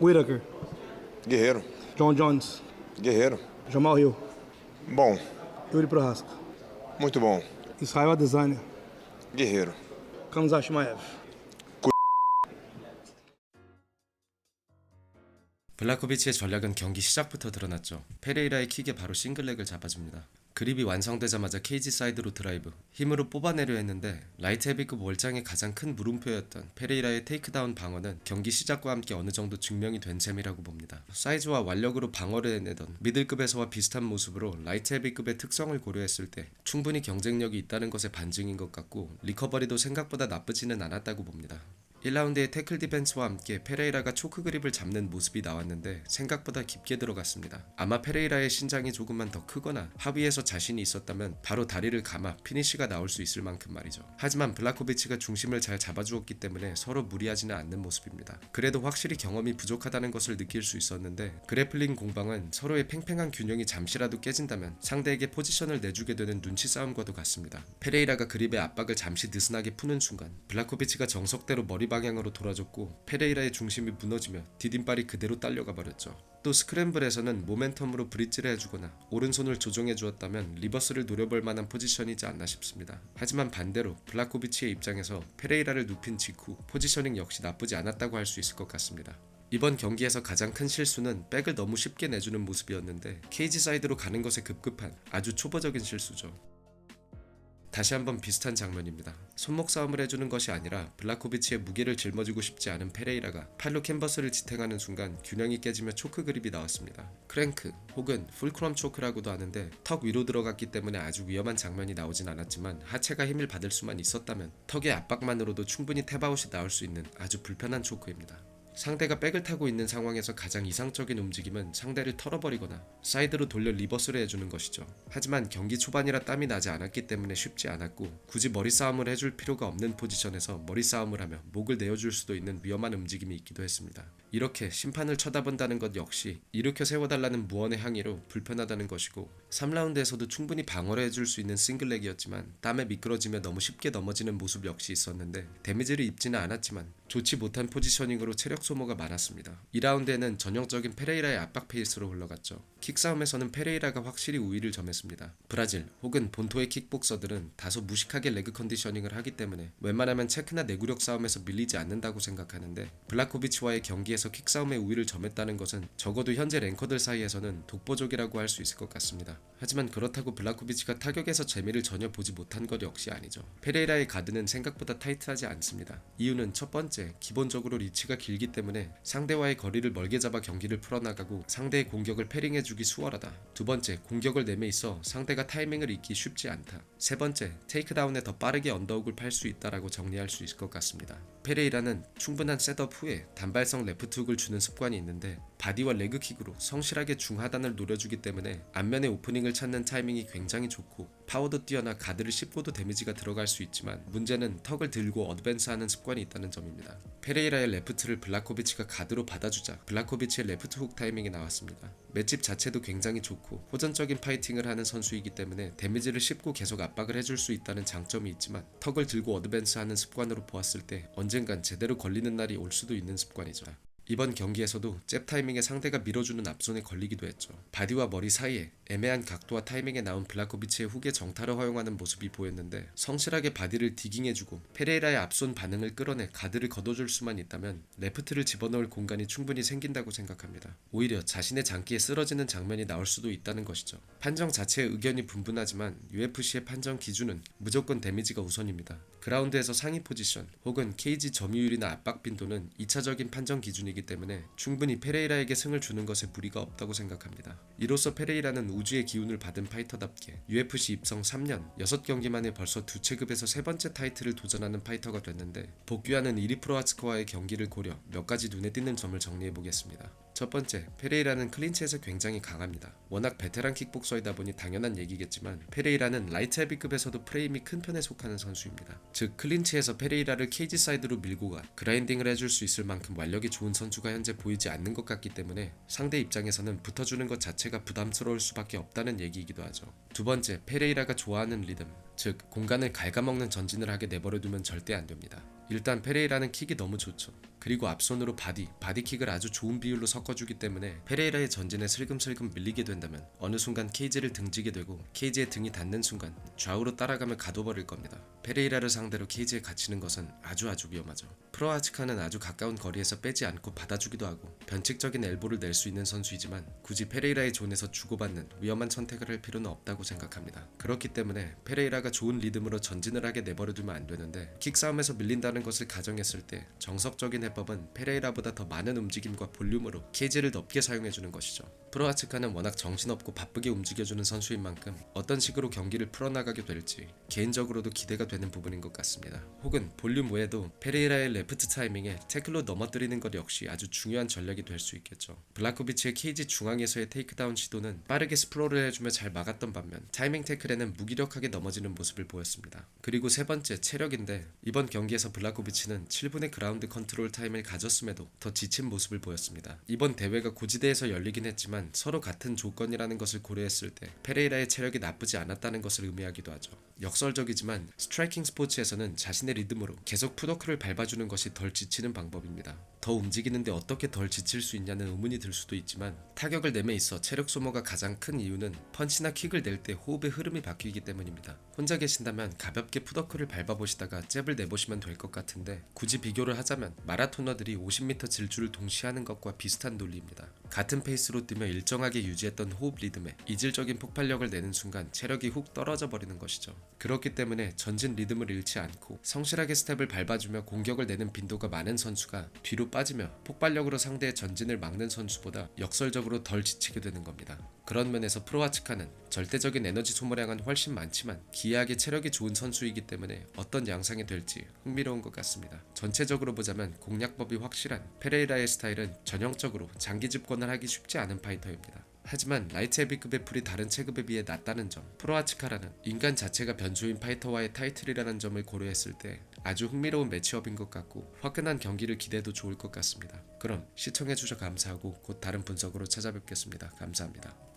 Whitaker, Guerreiro. John Jones, Guerreiro. Jamal Hill, Bom. Yuri Prohaska, Muito bom. Israel Adesanya, Guerreiro. Kamzat Shimaev. 블라코비치의 전략은 경기 시작부터 드러났죠. 페레이라의 킥에 바로 싱글렉을 잡아줍니다. 그립이 완성되자마자 케이지 사이드로 드라이브, 힘으로 뽑아내려 했는데 라이트 헤비급 월장의 가장 큰 물음표였던 페레이라의 테이크다운 방어는 경기 시작과 함께 어느 정도 증명이 된 셈이라고 봅니다. 사이즈와 완력으로 방어를 해내던 미들급에서와 비슷한 모습으로 라이트 헤비급의 특성을 고려했을 때 충분히 경쟁력이 있다는 것의 반증인 것 같고 리커버리도 생각보다 나쁘지는 않았다고 봅니다. 1라운드의 태클 디펜스와 함께 페레이라가 초크 그립을 잡는 모습이 나왔는데 생각보다 깊게 들어갔습니다. 아마 페레이라의 신장이 조금만 더 크거나 하위에서 자신이 있었다면 바로 다리를 감아 피니쉬가 나올 수 있을 만큼 말이죠. 하지만 블라코비치가 중심을 잘 잡아주었기 때문에 서로 무리하지는 않는 모습입니다. 그래도 확실히 경험이 부족하다는 것을 느낄 수 있었는데 그래플링 공방은 서로의 팽팽한 균형이 잠시라도 깨진다면 상대에게 포지션을 내주게 되는 눈치 싸움과도 같습니다. 페레이라가 그립의 압박을 잠시 느슨하게 푸는 순간 블라코비치가 정석대로 머리 방향으로 돌아줬고 페레이라의 중심이 무너지며 디딤발이 그대로 딸려가 버렸죠. 또 스크램블에서는 모멘텀으로 브릿지를 해주거나 오른손을 조정해 주었다면 리버스를 노려볼 만한 포지션이지 않나 싶습니다. 하지만 반대로 블라코비치의 입장에서 페레이라를 눕힌 직후 포지셔닝 역시 나쁘지 않았다고 할 수 있을 것 같습니다. 이번 경기에서 가장 큰 실수는 백을 너무 쉽게 내주는 모습이었는데 케이지 사이드로 가는 것에 급급한 아주 초보적인 실수죠. 다시 한번 비슷한 장면입니다. 손목 싸움을 해주는 것이 아니라 블라코비치의 무게를 짊어지고 싶지 않은 페레이라가 팔로 캔버스를 지탱하는 순간 균형이 깨지며 초크 그립이 나왔습니다. 크랭크 혹은 풀크럼 초크라고도 하는데 턱 위로 들어갔기 때문에 아주 위험한 장면이 나오진 않았지만 하체가 힘을 받을 수만 있었다면 턱의 압박만으로도 충분히 탭아웃이 나올 수 있는 아주 불편한 초크입니다. 상대가 백을 타고 있는 상황에서 가장 이상적인 움직임은 상대를 털어버리거나 사이드로 돌려 리버스를 해주는 것이죠. 하지만 경기 초반이라 땀이 나지 않았기 때문에 쉽지 않았고 굳이 머리 싸움을 해줄 필요가 없는 포지션에서 머리 싸움을 하며 목을 내어줄 수도 있는 위험한 움직임이 있기도 했습니다. 이렇게 심판을 쳐다본다는 것 역시 일으켜 세워달라는 무언의 항의로 불편하다는 것이고 3라운드에서도 충분히 방어를 해줄 수 있는 싱글렉이었지만 땀에 미끄러지며 너무 쉽게 넘어지는 모습 역시 있었는데 데미지를 입지는 않았지만 좋지 못한 포지셔닝으로 체력 소모가 많았습니다. 2라운드에는 전형적인 페레이라의 압박 페이스로 흘러갔죠. 킥싸움에서는 페레이라가 확실히 우위를 점했습니다. 브라질 혹은 본토의 킥복서들은 다소 무식하게 레그 컨디셔닝을 하기 때문에 웬만하면 체크나 내구력 싸움에서 밀리지 않는다고 생각하는데 블라코비치와의 경기에서 킥싸움의 우위를 점했다는 것은 적어도 현재 랭커들 사이에서는 독보적이라고 할 수 있을 것 같습니다. 하지만 그렇다고 블라코비치가 타격에서 재미를 전혀 보지 못한 것 역시 아니죠. 페레이라의 가드는 생각보다 타이트하지 않습니다. 이유는 첫 번째, 기본적으로 리치가 길기 때문에 상대와의 거리를 멀게 잡아 경기를 풀어나가고 상대의 공격을 패링해주 기 수월하다. 두 번째, 공격을 내매 있어 상대가 타이밍을 잊기 쉽지 않다. 세 번째, 테이크다운에 더 빠르게 언더욱을 팔 수 있다라고 정리할 수 있을 것 같습니다. 페레이라는 충분한 셋업 후에 단발성 레프트훅을 주는 습관이 있는데 바디와 레그킥으로 성실하게 중하단을 노려주기 때문에 앞면의 오프닝을 찾는 타이밍이 굉장히 좋고 파워도 뛰어나 가드를 씹고도 데미지가 들어갈 수 있지만 문제는 턱을 들고 어드밴스하는 습관이 있다는 점입니다. 페레이라의 레프트를 블라코비치가 가드로 받아주자 블라코비치의 레프트 훅 타이밍이 나왔습니다. 맷집 자체도 굉장히 좋고 호전적인 파이팅을 하는 선수이기 때문에 데미지를 씹고 계속 압박을 해줄 수 있다는 장점이 있지만 턱을 들고 어드밴스하는 습관으로 보았을 때 언젠간 제대로 걸리는 날이 올 수도 있는 습관이죠. 이번 경기에서도 잽 타이밍에 상대가 밀어주는 앞손에 걸리기도 했죠. 바디와 머리 사이에 애매한 각도와 타이밍에 나온 블라코비치의 훅의 정타를 허용하는 모습이 보였는데 성실하게 바디를 디깅해주고 페레이라의 앞손 반응을 끌어내 가드를 걷어줄 수만 있다면 레프트를 집어넣을 공간이 충분히 생긴다고 생각합니다. 오히려 자신의 장기에 쓰러지는 장면이 나올 수도 있다는 것이죠. 판정 자체의 의견이 분분하지만 UFC의 판정 기준은 무조건 데미지가 우선입니다. 그라운드에서 상위 포지션 혹은 케이지 점유율이나 압박 빈도는 2차적인 판정 기준이기 때문에 충분히 페레이라에게 승을 주는 것에 무리가 없다고 생각합니다. 이로써 페레이라는 우주의 기운을 받은 파이터답게 UFC 입성 3년 6경기 만에 벌써 두 체급에서 세 번째 타이틀을 도전하는 파이터가 됐는데 복귀하는 이리 프로아츠커와의 경기를 고려 몇 가지 눈에 띄는 점을 정리해 보겠습니다. 첫 번째, 페레이라는 클린치에서 굉장히 강합니다. 워낙 베테랑 킥복서이다 보니 당연한 얘기겠지만 페레이라는 라이트 헤비급에서도 프레임이 큰 편에 속하는 선수입니다. 즉 클린치에서 페레이라를 케이지 사이드로 밀고 가 그라인딩을 해줄 수 있을 만큼 완력이 좋은 선수가 현재 보이지 않는 것 같기 때문에 상대 입장에서는 붙어주는 것 자체가 부담스러울 수밖에 없다는 얘기이기도 하죠. 두 번째, 페레이라가 좋아하는 리듬, 즉 공간을 갉아먹는 전진을 하게 내버려두면 절대 안 됩니다. 일단 페레이라는 킥이 너무 좋죠. 그리고 앞손으로 바디, 바디킥을 아주 좋은 비율로 섞어주기 때문에 페레이라의 전진에 슬금슬금 밀리게 된다면 어느 순간 케이지를 등지게 되고 케이지에 등이 닿는 순간 좌우로 따라가며 가둬버릴 겁니다. 페레이라를 상대로 케이지에 갇히는 것은 아주 아주 위험하죠. 프로아치카는 아주 가까운 거리에서 빼지 않고 받아주기도 하고 변칙적인 엘보를 낼 수 있는 선수이지만 굳이 페레이라의 존에서 주고받는 위험한 선택을 할 필요는 없다고 생각합니다. 그렇기 때문에 페레이라가 좋은 리듬으로 전진을 하게 내버려두면 안 되는데 킥싸움에서 밀린다는 것을 가정했을 때 정석적인 해법은 페레이라보다 더 많은 움직임과 볼륨으로 케이지를 넓게 사용해주는 것이죠. 프로아치카는 워낙 정신없고 바쁘게 움직여주는 선수인 만큼 어떤 식으로 경기를 풀어나가게 될지 개인적으로도 기대가 되는 부분인 것 같습니다. 혹은 볼륨 외에도 페레이라의 레프트 타이밍에 태클로 넘어뜨리는 것 역시 아주 중요한 전략이 될 수 있겠죠. 블라코비치의 케이지 중앙에서의 테이크다운 시도는 빠르게 스프롤을 해주며 잘 막았던 반면 타이밍 태클에는 무기력하게 넘어지는 모습을 보였습니다. 그리고 세 번째 체력인데 이번 경기에서 블라코비치는 7분의 그라운드 컨트롤 타임을 가졌음에도 더 지친 모습을 보였습니다. 이번 대회가 고지대에서 열리긴 했지만 서로 같은 조건이라는 것을 고려했을 때 페레이라의 체력이 나쁘지 않았다는 것을 의미하기도 하죠. 역설적이지만 스트라이킹 스포츠에서는 자신의 리듬으로 계속 푸더크를 밟아주는 것이 덜 지치는 방법입니다. 더 움직이는데 어떻게 덜 지칠 수 있냐는 의문이 들 수도 있지만 타격을 내매 있어 체력 소모가 가장 큰 이유는 펀치나 킥을 낼 때 호흡의 흐름이 바뀌기 때문입니다. 혼자 계신다면 가볍게 푸더크를 밟아보시다가 잽을 내보시면 될 것 같은데 굳이 비교를 하자면 마라토너들이 50m 질주를 동시에 하는 것과 비슷한 논리입니다. 같은 페이스로 뛰며 일정하게 유지했던 호흡 리듬에 이질적인 폭발력을 내는 순간 체력이 훅 떨어져 버리는 것이죠. 그렇기 때문에 전진 리듬을 잃지 않고 성실하게 스텝을 밟아주며 공격을 내는 빈도가 많은 선수가 뒤로 빠지며 폭발력으로 상대의 전진을 막는 선수보다 역설적으로 덜 지치게 되는 겁니다. 그런 면에서 프로아치카는 절대적인 에너지 소모량은 훨씬 많지만 기이하게 체력이 좋은 선수이기 때문에 어떤 양상이 될지 흥미로운 것 같습니다. 전체적으로 보자면 공략법이 확실한 페레이라의 스타일은 전형적으로 장기 집권을 하기 쉽지 않은 파이 터입니다. 하지만 라이트 헤비급의 풀이 다른 체급에 비해 낮다는 점, 프로아치카라는 인간 자체가 변수인 파이터와의 타이틀이라는 점을 고려했을 때 아주 흥미로운 매치업인 것 같고 화끈한 경기를 기대해도 좋을 것 같습니다. 그럼 시청해주셔서 감사하고 곧 다른 분석으로 찾아뵙겠습니다. 감사합니다.